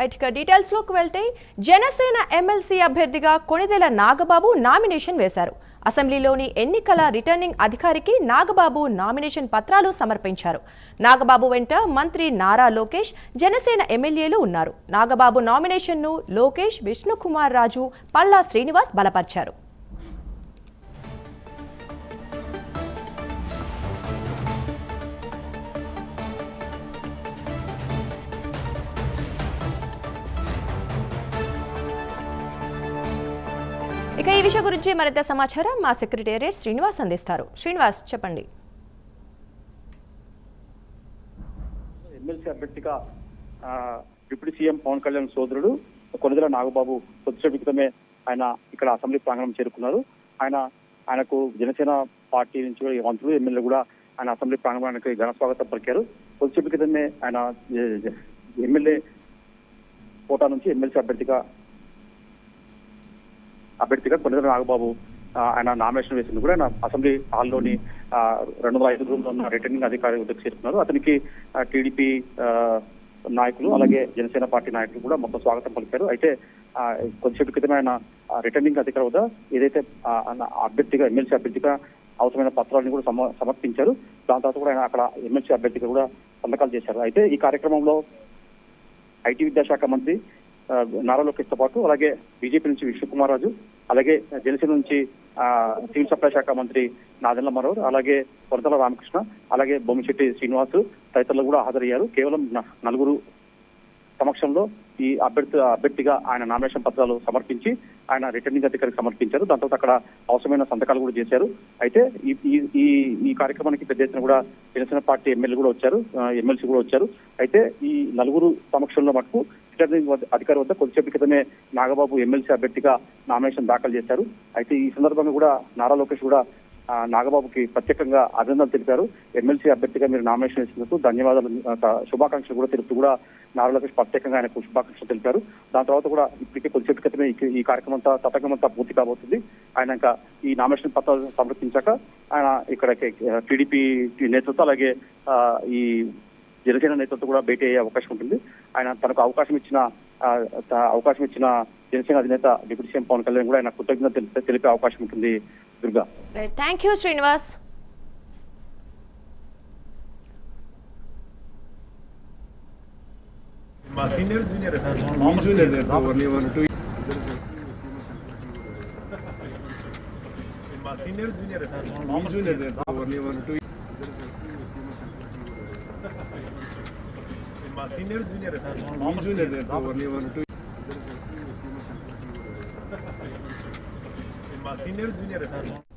Right ఇక డీటెయిల్స్లోకి వెళ్తే జనసేన ఎమ్మెల్సీ అభ్యర్థిగా కొణిదెల నాగబాబు నామినేషన్ వేశారు. అసెంబ్లీలోని ఎన్నికల రిటర్నింగ్ అధికారికి నాగబాబు నామినేషన్ పత్రాలు సమర్పించారు. నాగబాబు వెంట మంత్రి నారా లోకేష్ జనసేన ఎమ్మెల్యేలు ఉన్నారు. నాగబాబు నామినేషన్ను లోకేష్ విష్ణుకుమార్ రాజు పల్లా శ్రీనివాస్ బలపర్చారు. ఇక ఈ విషయం గురించి మరింత సమాచారం మా సెక్రటేరియట్ శ్రీనివాస్ అందిస్తారు. శ్రీనివాస్ చెప్పండి. ఎమ్మెల్సీ అభ్యర్థిగా డిప్యూటీ సీఎం పవన్ కళ్యాణ్ సోదరుడు కొనిదెల నాగబాబు కొద్దిసేపు క్రితమే ఆయన ఇక్కడ అసెంబ్లీ ప్రాంగణం చేరుకున్నారు. ఆయన ఆయనకు జనసేన పార్టీ నుంచి కూడా మంత్రులు ఎమ్మెల్యే కూడా ఆయన అసెంబ్లీ ప్రాంగణానికి ఘన స్వాగతం పలికారు. కొద్దిసేపు క్రితమే ఆయన ఎమ్మెల్యే కోటా నుంచి ఎమ్మెల్సీ అభ్యర్థిగా అభ్యర్థిగా కొనిదెల నాగబాబు ఆయన నామినేషన్ వేసింది కూడా. ఆయన అసెంబ్లీ హాల్లోని రెండు వందల ఐదు రూమ్లో ఉన్న రిటర్నింగ్ అధికారి వద్దకు చేరుకున్నారు అతనికి టీడీపీ నాయకులు అలాగే జనసేన పార్టీ నాయకులు కూడా మొత్తం స్వాగతం పలికారు. అయితే కొద్దిసేపు క్రితం ఆయన రిటర్నింగ్ అధికారి వద్ద ఏదైతే అభ్యర్థిగా ఎమ్మెల్సీ అభ్యర్థిగా అవసరమైన పత్రాలను కూడా సమ- సమర్పించారు. దాని తర్వాత కూడా ఆయన అక్కడ ఎమ్మెల్సీ అభ్యర్థిగా కూడా సంతకాలు చేశారు. అయితే ఈ కార్యక్రమంలో ఐటీ విద్యాశాఖ మంత్రి నారా లోకేష్తో పాటు అలాగే బీజేపీ నుంచి విష్ణుకుమార్ రాజు అలాగే జనసేన నుంచి ఆ, సివిల్ సప్లై శాఖ మంత్రి నాదెండ్ల మనోహర్ అలాగే కొరతల రామకృష్ణ అలాగే బొమ్మిశెట్టి శ్రీనివాస్ తదితరులు కూడా హాజరయ్యారు. కేవలం న- నలుగురు సమక్షంలో ఈ అభ్యర్థి అభ్యర్థిగా ఆయన నామినేషన్ పత్రాలు సమర్పించి ఆయన రిటర్నింగ్ అధికారికి సమర్పించారు. దాంతో అక్కడ అవసరమైన సంతకాలు కూడా చేశారు. అయితే ఈ ఈ- ఈ కార్యక్రమానికి పెద్ద ఎత్తున కూడా జనసేన పార్టీ ఎమ్మెల్యే కూడా వచ్చారు. ఎమ్మెల్సీ కూడా వచ్చారు. అయితే ఈ నలుగురు సమక్షంలో మటుకు రిటర్నింగ్ అధికారి వద్ద కొద్దిసేపు క్రితమే నాగబాబు ఎమ్మెల్సీ అభ్యర్థిగా నామినేషన్ దాఖలు చేశారు. అయితే ఈ సందర్భంగా కూడా నారా లోకేష్ కూడా నాగబాబుకి ప్రత్యేకంగా అభినందనలు తెలిపారు. ఎమ్మెల్సీ అభ్యర్థిగా మీరు నామినేషన్ ఇచ్చినందుకు ధన్యవాదాలు. శుభాకాంక్షలు కూడా తెలుపుతూ కూడా నారా లోకేష్ ప్రత్యేకంగా ఆయనకు శుభాకాంక్షలు తెలిపారు. దాని తర్వాత కూడా ఇప్పటికే కొద్దిసేపు క్రితమే ఈ- ఈ కార్యక్రమం అంతా తతంగం అంతా పూర్తి కాబోతుంది. ఆయన ఇంకా ఈ నామినేషన్ పత్రాలు సమర్పించాక ఆయన ఇక్కడ టీడీపీ నేతృత్వం అలాగే ఈ జనసేన నేతృత్వం కూడా భేటీ అయ్యే అవకాశం ఉంటుంది. ఆయన తనకు అవకాశం ఇచ్చిన అవకాశం ఇచ్చిన జనసేన అధినేత డిప్యూటీ సీఎం పవన్ కళ్యాణ్ కూడా ఆయన కృతజ్ఞత తెలిపే అవకాశం ఉంటుంది. Durga. Right. Thank you, Srinivas. Senior, junior, junior, one, junior, junior, one, junior, one. మీ జూనియర్